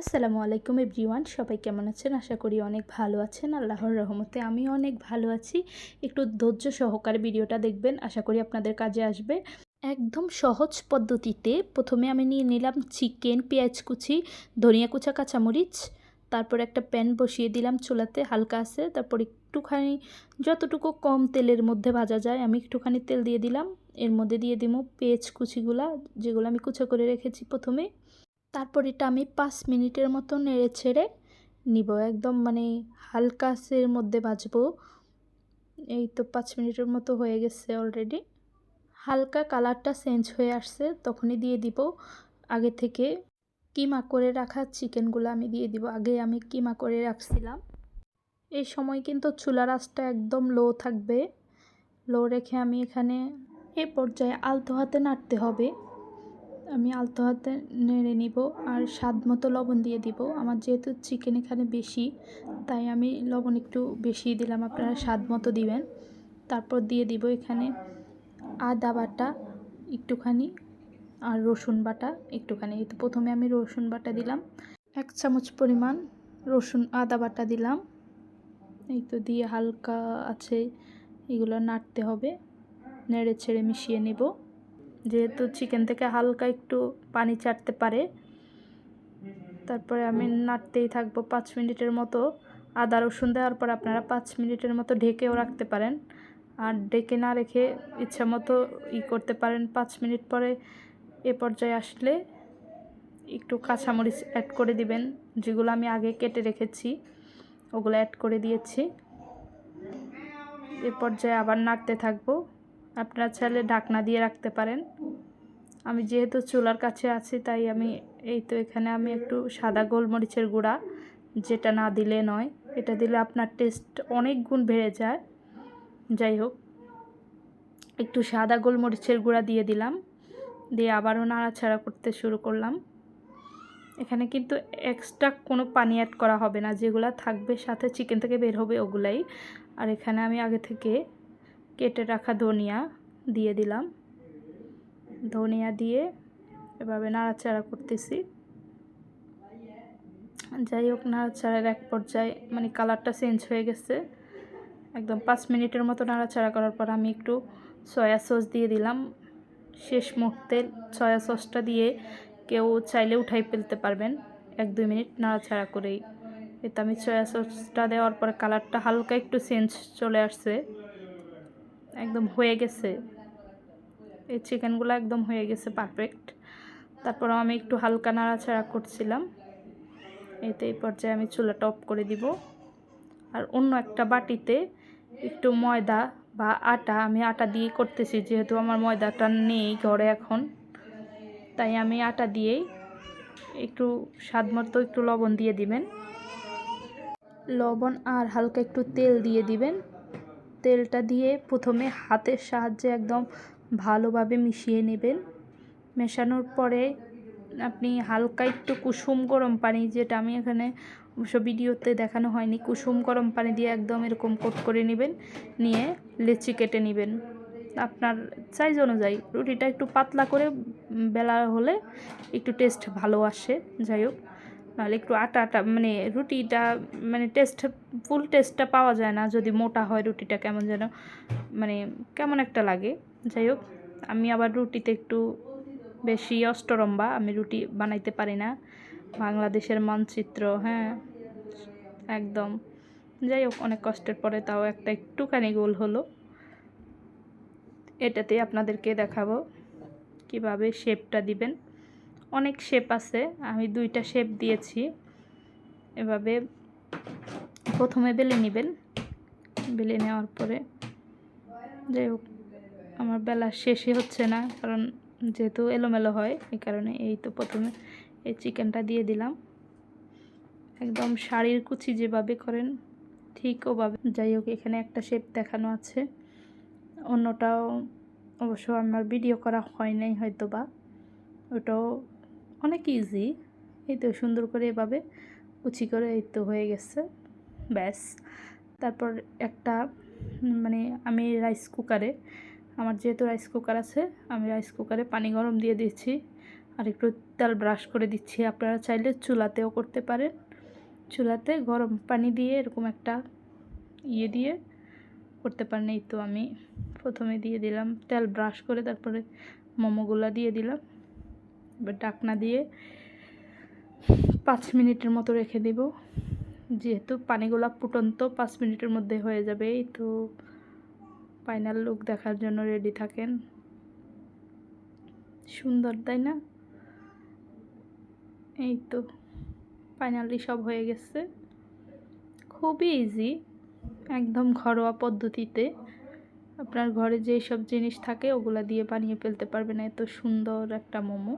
আসসালামু আলাইকুম এভরিওয়ান, সবাই কেমন আছেন? আশা করি অনেক ভালো আছেন। আল্লাহর রহমতে আমি অনেক ভালো আছি। একটু ধৈর্য সহকারে ভিডিওটা দেখবেন, আশা করি আপনাদের কাজে আসবে। একদম সহজ পদ্ধতিতে প্রথমে আমি নিয়ে নিলাম চিকেন, পেঁয়াজ কুচি, ধনিয়া কুচা, কাঁচামরিচ। তারপর একটা প্যান বসিয়ে দিলাম চুলাতে, হালকা আছে। তারপর একটুখানি, যতটুকু কম তেলের মধ্যে ভাজা যায়, আমি একটুখানি তেল দিয়ে দিলাম। এর মধ্যে দিয়ে দিব পেঁয়াজ কুচিগুলা, যেগুলো আমি কুচা করে রেখেছি প্রথমে। তারপর এটা আমি পাঁচ মিনিটের মতো নেড়ে ছেড়ে নিব। একদম মানে হালকা সের মধ্যে ভাজবো। এই তো পাঁচ মিনিটের মতো হয়ে গেছে অলরেডি হালকা কালারটা চেঞ্জ হয়ে আসছে, তখনই দিয়ে দিব। আগে থেকে কিমা করে রাখা চিকেনগুলো আমি দিয়ে দিব। আগে আমি কিমা করে রাখছিলাম। এই সময় কিন্তু চুলার আঁচটা একদম লো থাকবে। লো রেখে আমি এখানে এ পর্যায়ে আলতো হাতে নাড়তে হবে। আমি আলতো হাতে নেড়ে নিব আর স্বাদ মতো লবণ দিয়ে দিব। আমার যেহেতু চিকেন এখানে বেশি, তাই আমি লবণ একটু বেশি দিলাম। আপনারা স্বাদ মতো দিবেন। তারপর দিয়ে দিব এখানে আদা বাটা একটুখানি আর রসুন বাটা একটুখানি। তো প্রথমে আমি রসুন বাটা দিলাম, এক চামচ পরিমাণ রসুন আদা বাটা দিলাম। এই তো দিয়ে হালকা আছে, এগুলো নাড়তে হবে। নেড়ে ছেড়ে মিশিয়ে নেব। যেহেতু চিকেন থেকে হালকা একটু পানি চাটতে পারে তারপরে আমি নাড়তেই থাকব পাঁচ মিনিটের মতো। আদা রসুন দেওয়ার পর আপনারা পাঁচ মিনিটের মতো ঢেকেও রাখতে পারেন। আর ডেকে না রেখে ইচ্ছা মতো ই করতে পারেন। পাঁচ মিনিট পরে এ পর্যায়ে আসলে একটু কাঁচামরিচ অ্যাড করে দিবেন। যেগুলো আমি আগে কেটে রেখেছি ওগুলো অ্যাড করে দিয়েছি। এ পর্যায়ে আবার নাড়তে থাকব। আপনারা চাইলে ঢাকনা দিয়ে রাখতে পারেন। আমি যেহেতু চুলার কাছে আছি, তাই আমি এই তো এখানে আমি একটু সাদা গোলমরিচের গুঁড়া, যেটা না দিলে নয়। এটা দিলে আপনার টেস্ট অনেক গুণ বেড়ে যায়। যাই হোক, একটু সাদা গোলমরিচের গুঁড়া দিয়ে দিলাম। দিয়ে আবারও নাড়াচাড়া করতে শুরু করলাম। এখানে কিন্তু এক্সট্রা কোনো পানি অ্যাড করা হবে না। যেগুলো থাকবে সাথে চিকেন থেকে বের হবে ওগুলাই। আর এখানে আমি আগে থেকে কেটে রাখা ধনিয়া দিয়ে দিলাম। ধনিয়া দিয়ে এভাবে নাড়াচাড়া করতেছি। যাই হোক, নাড়াচাড়ার এক পর্যায়ে মানে কালারটা চেঞ্জ হয়ে গেছে। একদম পাঁচ মিনিটের মতো নাড়াচাড়া করার পর আমি একটু সয়া সস দিয়ে দিলাম। শেষ মুহূর্তে সয়া সসটা দিয়ে কেউ চাইলে উঠাই ফেলতে পারবেন। এক দুই মিনিট নাড়াচাড়া করেই। এতে আমি সয়া সসটা দেওয়ার পরে কালারটা হালকা একটু চেঞ্জ চলে আসছে। একদম হয়ে গেছে। এই চিকেনগুলো একদম হয়ে গেছে পারফেক্ট তারপর আমি একটু হালকা নাড়াচাড়া করছিলাম। এতে এই পর্যায়ে আমি চুলাটা অফ করে দিব। আর অন্য একটা বাটিতে একটু ময়দা বা আটা, আমি আটা দিয়ে করতেছি, যেহেতু আমার ময়দাটা নেই ঘরে এখন। তাই আমি আটা দিয়েই একটু স্বাদ মতো একটু লবণ দিয়ে দিবেন। লবণ আর হালকা একটু তেল দিয়ে দিবেন। তেলটা দিয়ে প্রথমে হাতের সাহায্যে একদম ভালোভাবে মিশিয়ে নেবেন। মেশানোর পরে আপনি হালকা একটু কুসুম গরম পানি, যেটা আমি এখানে অবশ্য ভিডিওতে দেখানো হয়নি, কুসুম গরম পানি দিয়ে একদম এরকম কোট করে নেবেন, নিয়ে লেচি কেটে নেবেন। আপনার সাইজ অনুযায়ী, রুটিটা একটু পাতলা করে বেলা হলে একটু টেস্ট ভালো আসে। যাই হোক নাহলে একটু আটা আটা মানে রুটিটা মানে টেস্ট ফুল টেস্টটা পাওয়া যায় না যদি মোটা হয় রুটিটা কেমন যেন মানে কেমন একটা লাগে। যাই হোক, আমি আবার রুটিতে একটু বেশি অষ্টরম্বা, আমি রুটি বানাইতে পারি না। বাংলাদেশের মানচিত্র হ্যাঁ একদম। যাই হোক, অনেক কষ্টের পরে তাও একটা একটুখানি গোল হলো। এটাতে আপনাদেরকে দেখাবো কীভাবে শেপটা দিবেন। অনেক শেপ আছে। আমি দুইটা শেপ দিয়েছি। এভাবে প্রথমে বেলে নেবেন। বেলে নেওয়ার পরে যাই হোক, আমার বেলা শেষই হচ্ছে না, কারণ যেহেতু এলোমেলো হয়, এই কারণে এই তো প্রথমে এই চিকেনটা দিয়ে দিলাম। একদম শাড়ির কুচি যেভাবে করেন, ঠিক ওভাবে। যাই হোক, এখানে একটা শেপ দেখানো আছে। অন্যটাও অবশ্য আমার ভিডিও করা হয় নাই হয়তো বা ওটাও অনেক ইজি এই তো সুন্দর করে এভাবে কুচি করে এই তো হয়ে গেছে, ব্যাস। তারপর একটা মানে আমি রাইস কুকারে আমার যেহেতু রাইস কুকার আছে, আমি রাইস কুকারে পানি গরম দিয়ে দিচ্ছি আর একটু তেল ব্রাশ করে দিচ্ছি। আপনারা চাইলে চুলাতেও করতে পারেন। চুলাতে গরম পানি দিয়ে এরকম একটা ইয়ে দিয়ে করতে পারেন। এই তো আমি প্রথমে দিয়ে দিলাম, তেল ব্রাশ করে তারপরে মোমোগুলা দিয়ে দিলাম। ডাকনা দিয়ে পাঁচ মিনিটের মতো রেখে দেব। যেহেতু পানিগুলা ফুটন্ত পাঁচ মিনিটের মধ্যে হয়ে যাবে, তো ফাইনাল লুক দেখার জন্য রেডি থাকেন। সুন্দর, তাই না? এই তো ফাইনালি সব হয়ে গেছে। খুবই ইজি একদম ঘরোয়া পদ্ধতিতে। আপনার ঘরে যেই সব জিনিস থাকে, ওগুলা দিয়ে বানিয়ে ফেলতে পারবেন। এত সুন্দর একটা মোমো।